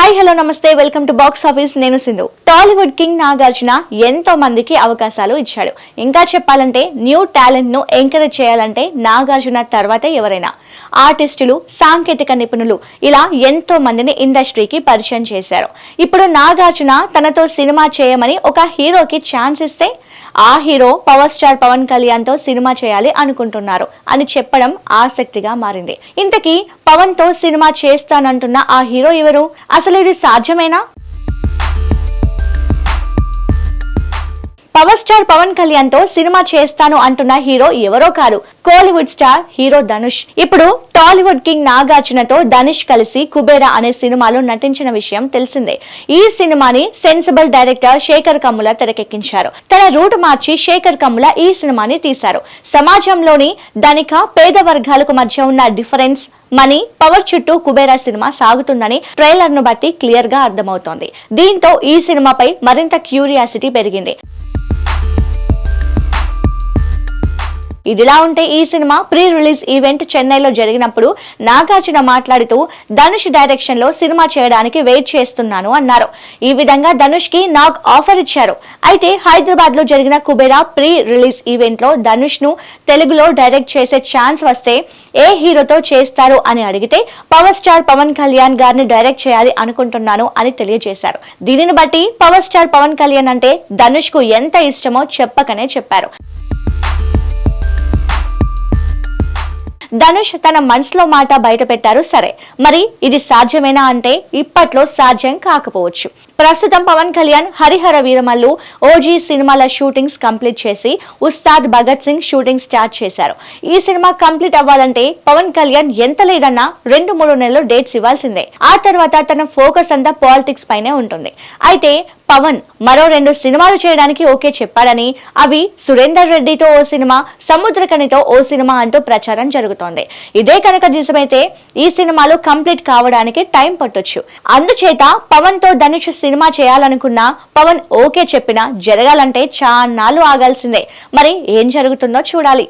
Hi hello namaste. Welcome to box office. నేను Sindhu. Tollywood king Nagarjuna ఎంతో మందికి అవకాశాలు ఇచ్చాడు. ఇంకా చెప్పాలంటే న్యూ టాలెంట్ను ఎంకరేజ్ చేయాలంటే నాగార్జున తర్వాత ఎవరైనా. ఆర్టిస్టులు సాంకేతిక నిపుణులు ఇలా ఎంతో మందిని ఇండస్ట్రీకి పరిచయం చేశారు. ఇప్పుడు నాగార్జున తనతో సినిమా చేయమని ఒక హీరోకి ఛాన్స్ ఇస్తే ఆ హీరో పవర్ స్టార్ పవన్ కళ్యాణ్తో సినిమా చేయాలి అనుకుంటున్నారు అని చెప్పడం ఆసక్తిగా మారింది. ఇంతకీ పవన్తో సినిమా చేస్తానంటున్న ఆ హీరో ఎవరు? అసలు ఇది సాధ్యమేనా? పవర్ స్టార్ పవన్ కళ్యాణ్తో సినిమా చేస్తాను అంటున్న హీరో ఎవరో కాదు. Kollywood star hero Dhanush. ఇప్పుడు టాలీవుడ్ కింగ్ నాగార్జునతో ధనుష్ కలిసి కుబేరా అనే సినిమాలో నటించిన విషయం తెలిసిందే. ఈ సినిమాని సెన్సిబుల్ డైరెక్టర్ శేఖర్ కమ్ముల తెరకెక్కించారు. తన రూట్ మార్చి శేఖర్ కమ్ముల ఈ సినిమాని తీశారు. సమాజంలోని ధనిక పేద వర్గాలకు మధ్య ఉన్న డిఫరెన్స్ మనీ పవర్ చుట్టూ కుబేరా సినిమా సాగుతుందని ట్రైలర్ను బట్టి క్లియర్గా అర్థమవుతోంది. దీంతో ఈ సినిమాపై మరింత క్యూరియాసిటీ పెరిగింది. ఇదిలా ఉంటే ఈ సినిమా ప్రీ రిలీజ్ ఈవెంట్ చెన్నైలో జరిగినప్పుడు నాగార్జున మాట్లాడుతూ ధనుష్ డైరెక్షన్లో సినిమా చేయడానికి వెయిట్ చేస్తున్నాను అన్నారు. ఈ విధంగా ధనుష్కి నాగ్ ఆఫర్ ఇచ్చారు. అయితే హైదరాబాద్లో జరిగిన కుబేరా ప్రీ రిలీజ్ ఈవెంట్లో ధనుష్ను తెలుగులో డైరెక్ట్ చేసే ఛాన్స్ వస్తే ఏ హీరోతో చేస్తారు అని అడిగితే పవర్ స్టార్ పవన్ కళ్యాణ్ గారిని డైరెక్ట్ చేయాలి అనుకుంటున్నాను అని తెలియజేశారు. దీనిని బట్టి పవర్ స్టార్ పవన్ కళ్యాణ్ అంటే ధనుష్కు ఎంత ఇష్టమో చెప్పకనే చెప్పారు. ధనుష్ తన మనసులో మాట బయట పెట్టారు సరే మరి ఇది సాధ్యమేనా అంటే ఇప్పట్లో సాధ్యం కాకపోవచ్చు. ప్రస్తుతం పవన్ కళ్యాణ్ హరిహర వీరమల్లు ఓజీ సినిమాల షూటింగ్స్ కంప్లీట్ చేసి ఉస్తాద్ భగత్ సింగ్ షూటింగ్ స్టార్ట్ చేశారు. ఈ సినిమా కంప్లీట్ అవ్వాలంటే పవన్ కళ్యాణ్ ఎంత లేదన్నా రెండు మూడు నెలలు డేట్స్ ఇవ్వాల్సిందే. ఆ తర్వాత తన ఫోకస్ అంతా పాలిటిక్స్ పైనే ఉంటుంది. అయితే పవన్ మరో రెండు సినిమాలు చేయడానికి ఓకే చెప్పాడని అవి సురేందర్ రెడ్డితో ఓ సినిమా సముద్రకనితో ఓ సినిమా అంటూ ప్రచారం జరుగుతోంది. ఇదే కనుక నిజమైతే ఈ సినిమాలు కంప్లీట్ కావడానికి టైం పట్టొచ్చు. అందుచేత పవన్తో ధనుష్ సినిమా చేయాలనుకున్నా పవన్ ఓకే చెప్పినా జరగాలంటే చాన్నాళ్ళు ఆగాల్సిందే. మరి ఏం జరుగుతుందో చూడాలి.